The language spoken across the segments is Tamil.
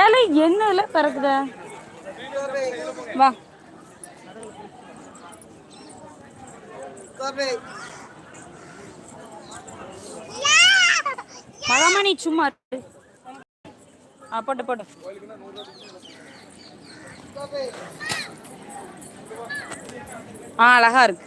ஏழை என்னல பிறக்குத? வா. பழமணி சும்மா இரு. ஆ போட்டு போட்டு. ஆ அழகா இருக்கு.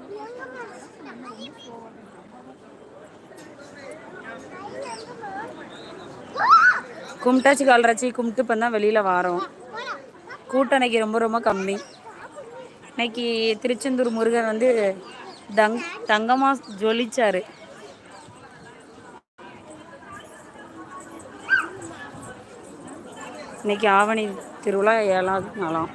கும்பிட்டாச்சு கலராச்சி கும்பிட்டு இப்போ தான் வெளியில் வாரோம். கூட்டம் இன்னைக்கு ரொம்ப ரொம்ப கம்மி. இன்னைக்கு திருச்செந்தூர் முருகன் வந்து தங் தங்கமாக ஜொலிச்சார். இன்னைக்கு ஆவணி திருவிழா ஏழாவது நாளாம்.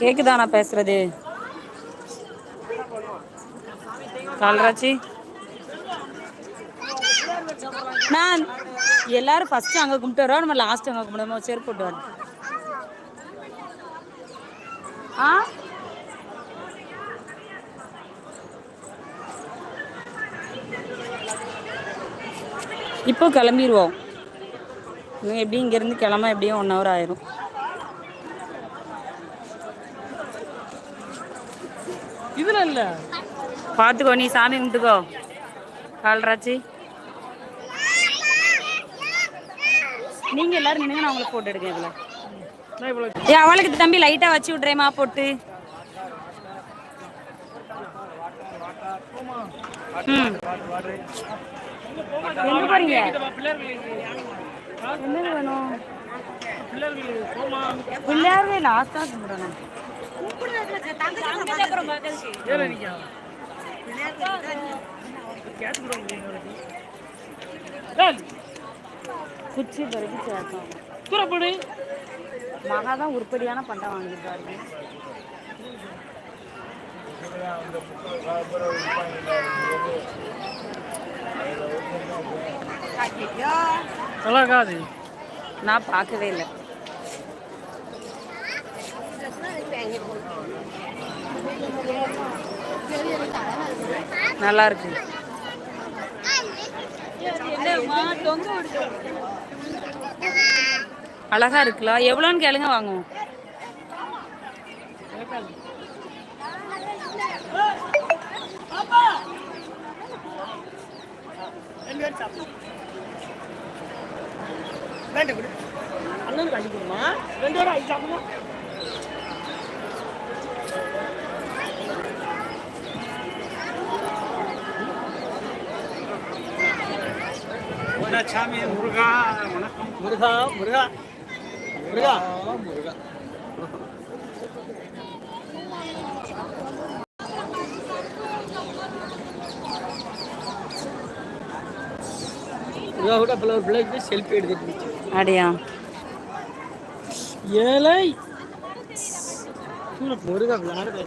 கேக்குதா நான் பேசுறது கால்ராச்சி நான் எல்லாரும் ஃபர்ஸ்ட் அங்க கும்பிட்டு வரோம் நம்ம லாஸ்ட் அங்க கும்பிடுவோம் செருப்பு போட்டு வரோம் ஆ? இப்போ கிளம்பிடுவோம் இன்னும் எப்படியும் இங்கேருந்து கிளம்ப எப்படியும் ஒன் ஹவர் ஆயிரும். இதுல இல்ல. பார்த்துக்கோ நீ சாமி கும்பிட்டுக்கோ. கால்ராச்சி நீங்க எல்லாரும் நின்னுங்க நான் உங்களுக்கு போட்டோ எடுக்கேன் இதுல. ஏ அவளுக்கு தம்பி லைட்டா வச்சு விட்றேமா போட்டு. ம். எங்க போறீங்க என்ன வேணும்? பிள்ளைகள் போமா பிள்ளையாரே லாஸ்டா கும்பிடணும். ஏல நிக்கா. கேட்டு கூட குச்சி பிறகு சேர்த்தோம் தூரப்படு மகா தான் உருப்படியான பண்டம் வாங்கியிருக்காரு இருக்காது நான் பார்க்கவே இல்லை. நல்லா இருக்கு. அழகா இருக்குல்ல? எவ்வளோன்னு கேளுங்க வாங்குவோம். அண்ணனுக்கு ரெண்டு பேரும் சாமி முருகா. முருகா முருகா. முருகா. முருகா முருகா கூட பிள்ளை ஒரு பிள்ளைக்கு செல்ஃபி எடுத்துட்டு அப்படியா ஏழை. முருகா விளையாடுது.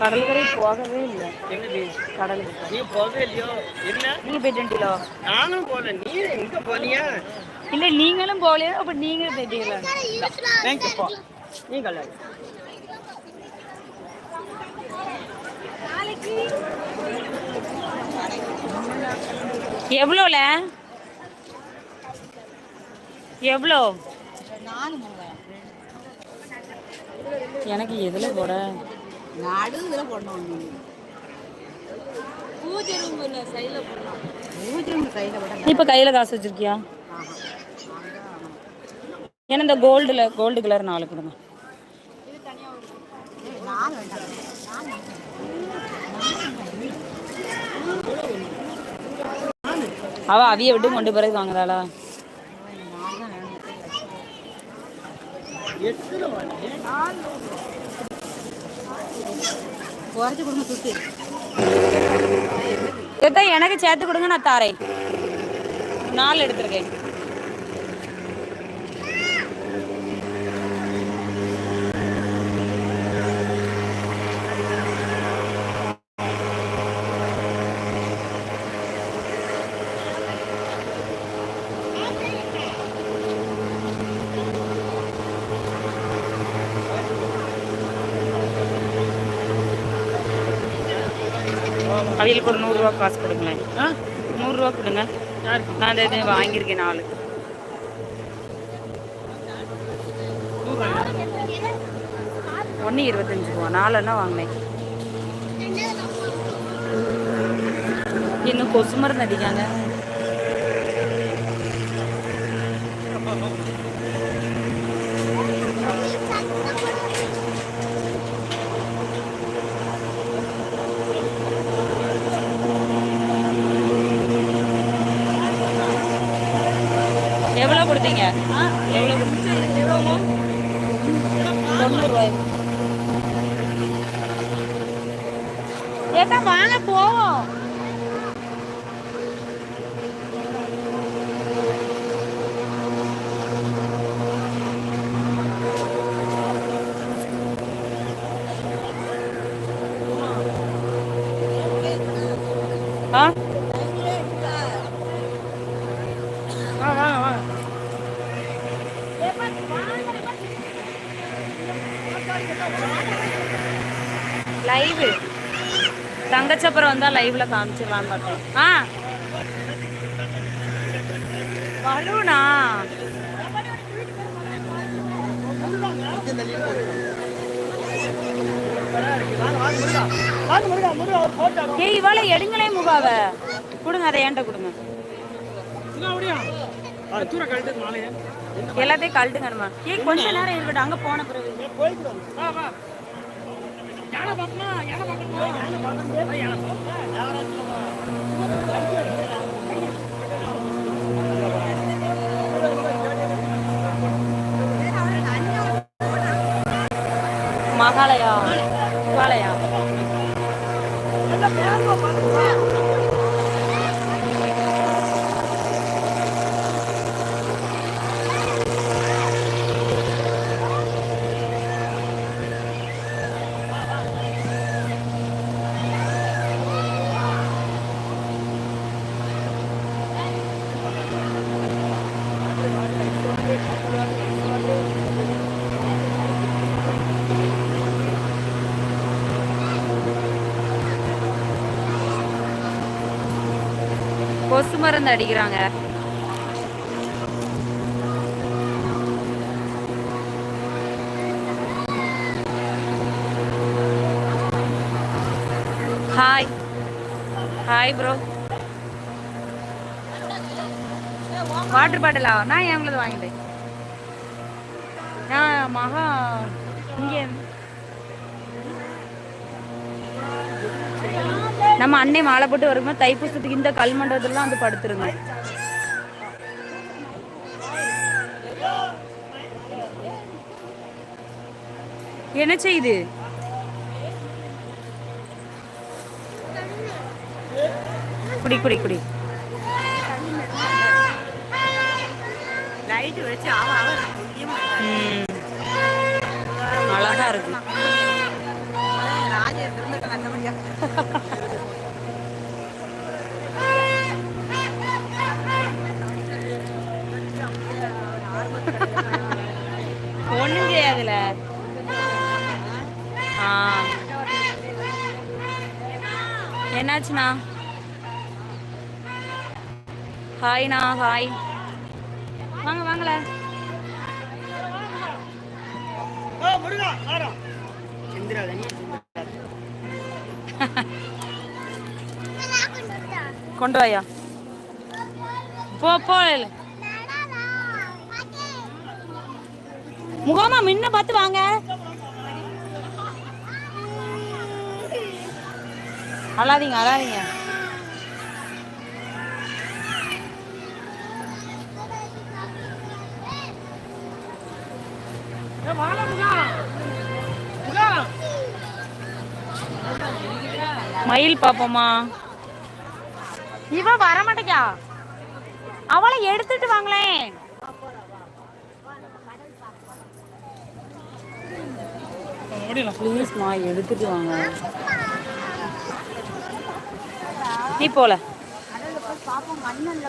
கடற்கரை போகவே இல்லை. என்னது? கடலுக்கு நீ போகவே இல்லையோ? என்ன? நீங்க போயிட்டுல நானும் போல நீ எங்க போனியா? இல்ல நீங்களும் போகலையா? அப்ப நீங்க போயிட்டீங்களா தேங்க்யூ போ. நீ கல்யாணம் எவ்வளோல? எவ்வளோ? எனக்கு எதுல போட நடுவுல போடணும் நீ. பூஜை ரூம்ல சைடுல போடணும்? பூஜை ரூம் கையில விட நீ இப்ப கையில காசு வச்சிருக்கியா? ஏன்னா இந்த கோல்டுல கோல்டு கலர் நாலு கொடுங்க. அவ அவிய விட்டு கொண்டு பிறகு வாங்குறாளா? வாங்கி குறைச்சி கொடுங்க சுத்தி. எனக்கு சேர்த்து கொடுங்க நான் தாரேன். நாலு எடுத்திருக்கேன். அவங்களுக்கு ஒரு நூறுரூவா காசு கொடுங்களேன். ஆ? நூறுரூவா கொடுங்க. நான் இந்த இது வாங்கியிருக்கேன் நாலு. ஒன்று இருபத்தஞ்சு ரூபா. நாலுன்னா வாங்கினேன். இன்னும் கொசு மருந்து அடிக்காங்க எவ்வளோ கொடுத்தீங்க ஏட்டா வாங்க போவோம். Huh வா வாங்க வாங்க லைவ் தங்கச்சப்பரம் வந்தா லைவ்ல காமிச்சிடலாம் பார்த்தோம் ஆ. பலூனா வாங்க ஏய் இவாள எடுங்களே முகாவ. கொடுங்க அதை ஏன்ட்ட கொடுங்க. எல்லாத்தையும் கழட்டுங்கம்மா. ஏய் கொஞ்ச நேரம் இருக்கட்டும் அங்க போன பிறகு. மகாலயா மகாலயா கொசு மருந்து அடிக்கிறாங்க. ஹாய் ஹாய் ப்ரோ வாட்டர் பாட்டிலா நான் எங்களது வாங்கிட்டேன் நான் மகா இங்கே நம்ம அன்னை மாலை போட்டு வரும்போது தைப்பூசத்துக்கு இந்த கல் மண்டபத்துலாம் வந்து படுத்துருங்க. என்ன செய்யுது குடி குடி குடி. லைட் வச்சு அவன் ஹாய்ண்ணா ஹாய் வாங்க வாங்கல. ஓ முருகா வாடா. கொண்டு வாயா. போ போ முகாமா முன்ன பார்த்து வாங்க. அழாதீங்க அழாதீங்க. மயில் பாப்போமா? இவ வர மாட்டேங்கா அவளை எடுத்துட்டு வாங்களேன். ப்ளீஸ்மா எடுத்துட்டு வாங்க. நீ போல. பாப்போம் மண்ணல்ல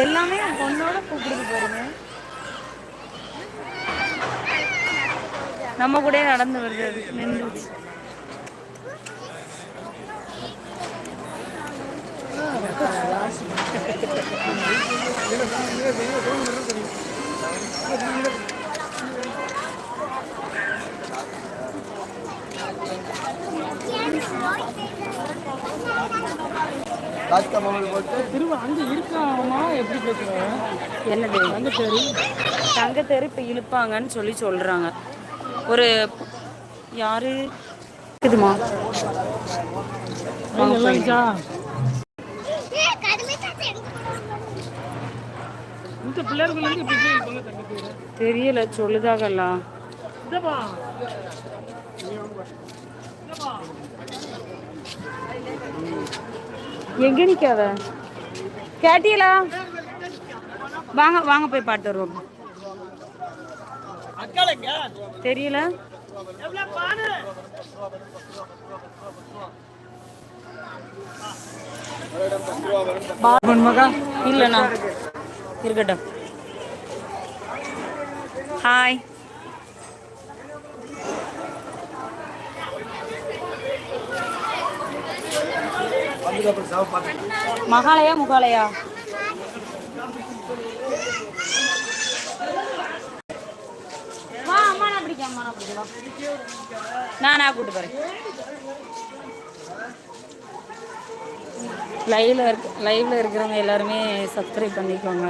எல்லாமே என் பொண்ணோட கூப்பிடுது பாருங்க. நம்ம கூட நடந்து வருது அது. நின்றுச்சு. திரும்ப அங்க இருக்காமா? எப்படி பேசுறாங்க என்னது? அங்க சரி தங்க தெரு இப்போ இழுப்பாங்கன்னு சொல்லி சொல்றாங்க. ஒரு யாரு? இருக்குதுமா இந்த தங்கத்தூர் தெரியல சொல்லுதாகல்ல இதப்பா எங்கே நிற்காத கேட்டீங்களா வாங்க வாங்க போய் பாட்டு வருவோம். தெரியல? மகா இல்லைண்ணா. இருக்கட்டும். ஹாய் மகாலயா முகாலயா? வா அம்மா நான் பிடிக்க அம்மா நான் பிடிக்கலாம் நான் நான் கூட்டு போறேன். லைவ்ல இருக்க லைவ்ல இருக்கிறவங்க எல்லாருமே சப்ஸ்கிரைப் பண்ணிக்கோங்க.